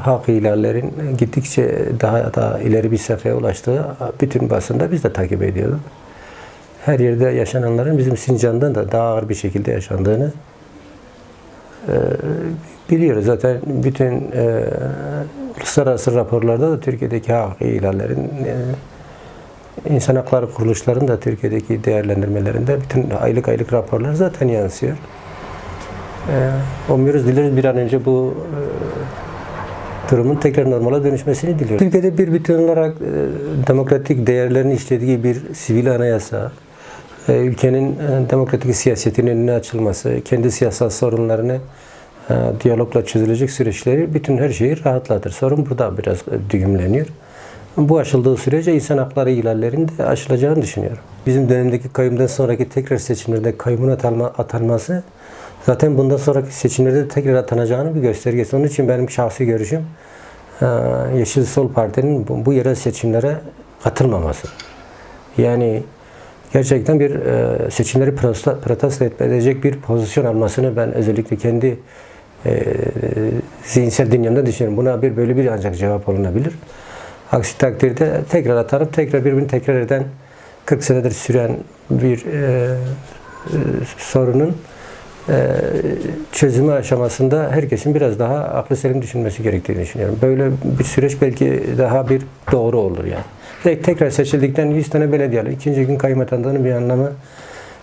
hak ihlallerin gittikçe daha da ileri bir sefeye ulaştığı bütün basında biz de takip ediyorduk. Her yerde yaşananların bizim Sincan'dan da daha ağır bir şekilde yaşandığını e, biliyoruz. Zaten bütün e, uluslararası raporlarda da Türkiye'deki hak ihlallerin e, insan hakları kuruluşlarının da Türkiye'deki değerlendirmelerinde bütün aylık aylık raporlar zaten yansıyor. E, umuyoruz, dileriz bir an önce bu e, durumun tekrar normala dönüşmesini diliyoruz. Türkiye'de bir bütün olarak e, demokratik değerlerin işlediği bir sivil anayasa, e, ülkenin e, demokratik siyasetinin önüne açılması, kendi siyasal sorunlarını e, diyalogla çözülecek süreçleri bütün her şeyi rahatlatır. Sorun burada biraz e, düğümleniyor. Bu aşıldığı sürece insan hakları ihlallerinin de aşılacağını düşünüyorum. Bizim dönemdeki kayyumdan sonraki tekrar seçimlerde kayyumun atanma, atanması zaten bundan sonraki seçimlerde tekrar atanacağının bir göstergesi. Onun için benim şahsi görüşüm e, Yeşil Sol Parti'nin bu, bu yerel seçimlere katılmaması. Yani gerçekten bir e, seçimleri protesto, edecek bir pozisyon almasını ben özellikle kendi e, zihinsel dünyamda düşünüyorum. Buna bir böyle bir ancak cevap olunabilir. Aksi takdirde tekrar atanıp tekrar birbirini tekrar eden 40 senedir süren bir e, e, sorunun çözümü aşamasında herkesin biraz daha aklı selim düşünmesi gerektiğini düşünüyorum. Böyle bir süreç belki daha bir doğru olur yani. Ve tekrar seçildikten 100 tane belediyeler, ikinci gün kayyum atandığının bir anlamı,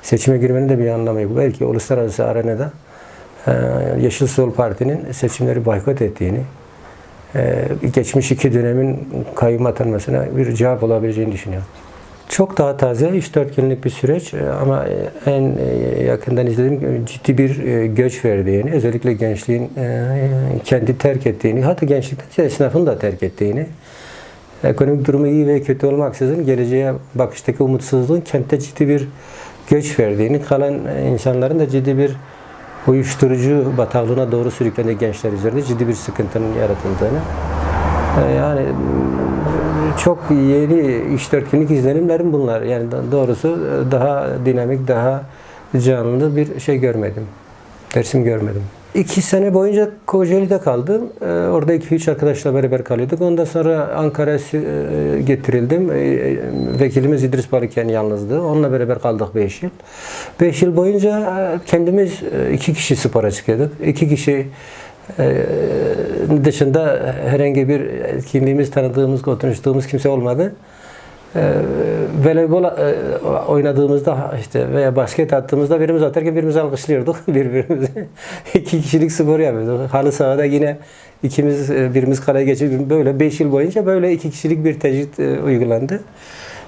seçime girmenin de bir anlamı yok. Belki uluslararası arenada e, Yeşil Sol Parti'nin seçimleri boykot ettiğini, e, geçmiş iki dönemin kayyum atanmasına bir cevap olabileceğini düşünüyorum. Çok daha taze, 3-4 günlük bir süreç. E, ama en e, yakından izlediğim ciddi bir e, göç verdiğini, özellikle gençliğin kendi terk ettiğini, hatta gençlikten esnafın da terk ettiğini, ekonomik durumu iyi ve kötü olmaksızın geleceğe bakıştaki umutsuzluğun kentte ciddi bir göç verdiğini, kalan insanların da ciddi bir uyuşturucu bataklığına doğru sürüklendiği gençler üzerinde ciddi bir sıkıntının yaratıldığını, yani çok yeni 3-4 günlük izlenimlerim bunlar. Yani doğrusu daha dinamik, daha canlı bir şey görmedim. Dersim görmedim. İki sene boyunca Kocaeli'de kaldım. Orada 2-3 arkadaşla beraber kalıyorduk. Ondan sonra Ankara'ya getirildim. Vekilimiz İdris Balıken yalnızdı. Onunla beraber kaldık 5 yıl. 5 yıl boyunca kendimiz iki kişi spora çıkıyorduk. İki kişi dışında herhangi bir etkinliğimiz, tanıdığımız, konuştuğumuz kimse olmadı. Voleybol oynadığımızda işte veya basket attığımızda birimiz atarken birimizi alkışlıyorduk birbirimizi. İki kişilik spor yapıyorduk. Halı sahada yine ikimiz birimiz kaleye geçip böyle 5 yıl boyunca böyle iki kişilik bir tecrit uygulandı.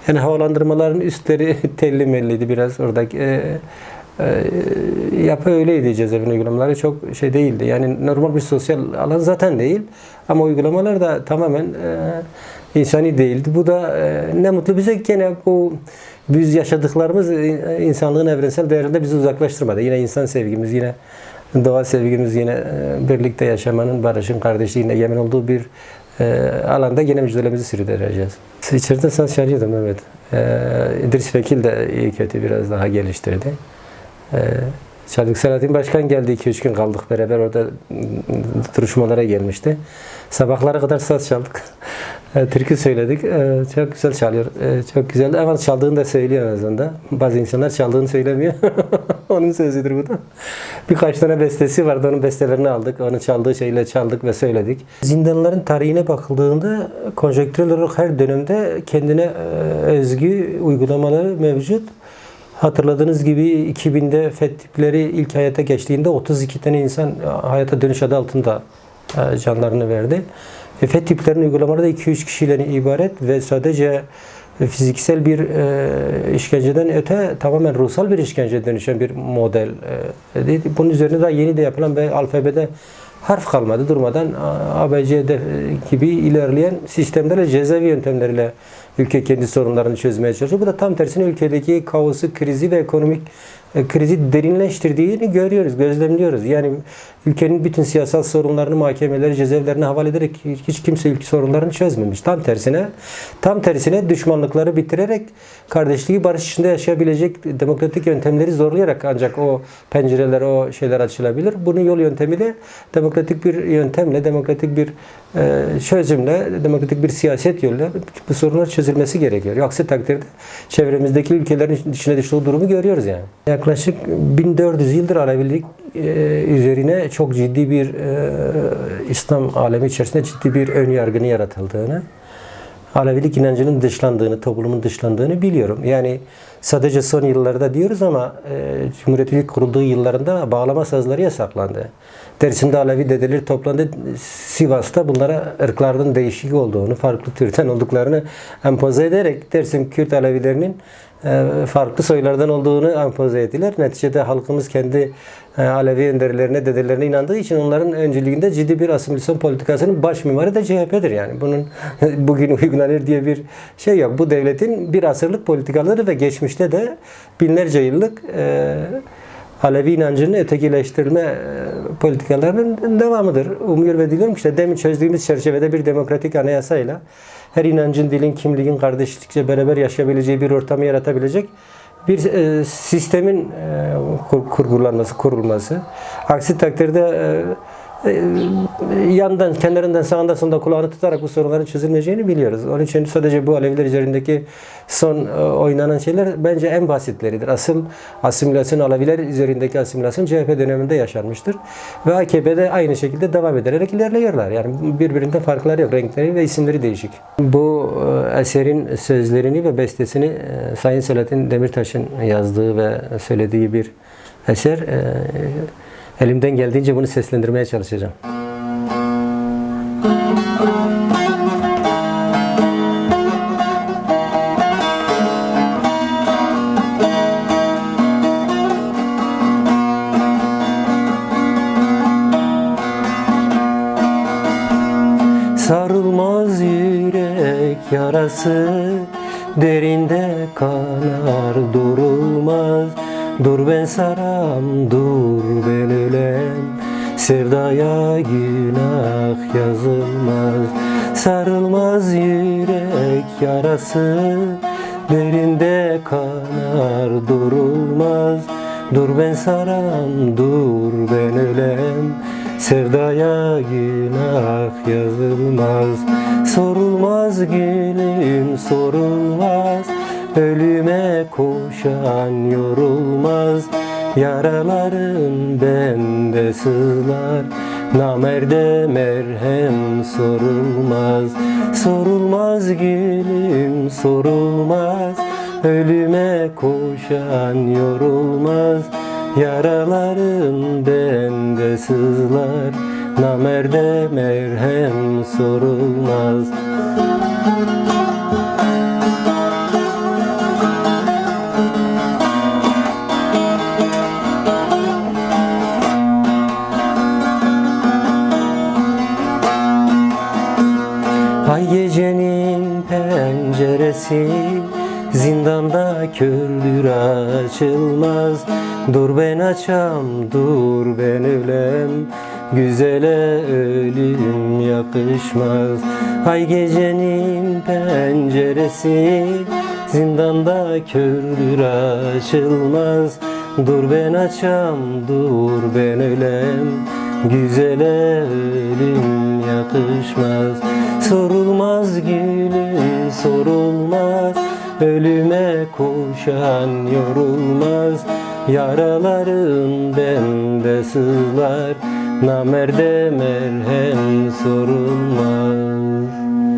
Yani havalandırmaların üstleri telli melliydi biraz oradaki. E, yapı öyleydi cezaevin uygulamaları çok şey değildi. Yani normal bir sosyal alan zaten değil. Ama uygulamalar da tamamen e, insani değildi. Bu da e, ne mutlu bize gene bu biz yaşadıklarımız insanlığın evrensel değerinde bizi uzaklaştırmadı. Yine insan sevgimiz, yine doğa sevgimiz, yine e, birlikte yaşamanın, barışın, kardeşliğin egemen olduğu bir e, alanda yine mücadelemizi sürdüreceğiz. İçeride sans çalıyordum evet. E, İdris Vekil de iyi kötü biraz daha geliştirdi. Ee, Selahattin Başkan geldi 2-3 gün kaldık beraber orada duruşmalara gelmişti. Sabahlara kadar saz çaldık. Ee, Türkü söyledik. Ee, Çok güzel çalıyor. Çok güzel. Ama çaldığını da söylüyor en azından. Bazı insanlar çaldığını söylemiyor. onun sözüdür bu da. Birkaç tane bestesi vardı. Onun bestelerini aldık. Onun çaldığı şeyle çaldık ve söyledik. Zindanların tarihine bakıldığında konjonktürel olarak her dönemde kendine özgü uygulamaları mevcut. Hatırladığınız gibi 2000'de FET tipleri ilk hayata geçtiğinde 32 tane insan hayata dönüş adı altında canlarını verdi. E, FET tiplerin uygulamaları da 2-3 kişiyle ibaret ve sadece fiziksel bir e, işkenceden öte tamamen ruhsal bir işkenceye dönüşen bir model. E, bunun üzerine daha yeni de yapılan ve alfabede harf kalmadı durmadan ABC gibi ilerleyen sistemlerle cezaevi yöntemleriyle ülke kendi sorunlarını çözmeye çalışıyor. Bu da tam tersine ülkedeki kaosu, krizi ve ekonomik e, krizi derinleştirdiğini görüyoruz, gözlemliyoruz. Yani ülkenin bütün siyasal sorunlarını mahkemeleri, cezaevlerine havale ederek hiç kimse ülke sorunlarını çözmemiş. Tam tersine, tam tersine düşmanlıkları bitirerek kardeşliği barış içinde yaşayabilecek demokratik yöntemleri zorlayarak ancak o pencereler, o şeyler açılabilir. Bunun yol yöntemi de demokratik bir yöntemle, demokratik bir e, çözümle, demokratik bir siyaset yoluyla bu sorunlar çözülmesi gerekiyor. Aksi takdirde çevremizdeki ülkelerin içine düştüğü durumu görüyoruz yani. Yaklaşık 1400 yıldır Alevilik e, üzerine çok ciddi bir e, İslam alemi içerisinde ciddi bir ön yargının yaratıldığını, Alevilik inancının dışlandığını, toplumun dışlandığını biliyorum. Yani sadece son yıllarda diyoruz ama e, Cumhuriyet'in ilk kurulduğu yıllarında bağlama sazları yasaklandı. Dersimde Alevi dedeleri toplandı. Sivas'ta bunlara ırklardan değişik olduğunu, farklı türden olduklarını empoze ederek Dersim Kürt Alevilerinin farklı soylardan olduğunu empoze ettiler. Neticede halkımız kendi e, Alevi önderlerine, dedelerine inandığı için onların öncülüğünde ciddi bir asimilasyon politikasının baş mimarı da CHP'dir yani. Bunun bugün uygulanır diye bir şey yok. Bu devletin bir asırlık politikaları ve geçmişte de binlerce yıllık e, Alevi inancının ötekileştirme e, politikalarının devamıdır. Umuyor ve diliyorum ki işte demin çözdüğümüz çerçevede bir demokratik anayasayla her inancın, dilin, kimliğin kardeşlikçe beraber yaşayabileceği bir ortamı yaratabilecek bir e, sistemin e, kur- kurgulanması, kurulması. Aksi takdirde e, yandan, kenarından, sağından, solunda kulağını tutarak bu sorunların çözülmeyeceğini biliyoruz. Onun için sadece bu Aleviler üzerindeki son e, oynanan şeyler bence en basitleridir. Asıl asimilasyon Aleviler üzerindeki asimilasyon CHP döneminde yaşanmıştır. Ve AKP'de aynı şekilde devam ederek ilerliyorlar. Yani birbirinden farkları yok. Renkleri ve isimleri değişik. Bu e, eserin sözlerini ve bestesini e, Sayın Selahattin Demirtaş'ın yazdığı ve söylediği bir eser. Elimden geldiğince bunu seslendirmeye çalışacağım. Sarılmaz yürek yarası derinde kanar durulmaz Dur ben saram dur ben ölem. Sevdaya günah yazılmaz. Sarılmaz yürek yarası. Derinde kanar durulmaz. Dur ben saram dur ben ölem. Sevdaya günah yazılmaz. Sorulmaz gülüm sorulmaz Ölüme koşan yorulmaz Yaraların bende sızlar. Namerde merhem sorulmaz Sorulmaz gülüm sorulmaz. Ölüme koşan yorulmaz Yaraların bende sızlar. Namerde merhem sorulmaz Ay gecenin penceresi Zindanda kördür açılmaz. Dur ben açam dur ben ölem Güzele ölüm yakışmaz. Ay gecenin penceresi Zindanda kördür açılmaz. Dur ben açam dur ben ölem Güzele ölüm yakışmaz. Sorulmaz gülüm sorulmaz. Ölüme koşan yorulmaz. Yaraların bende sızlar. Namerde merhem sorulmaz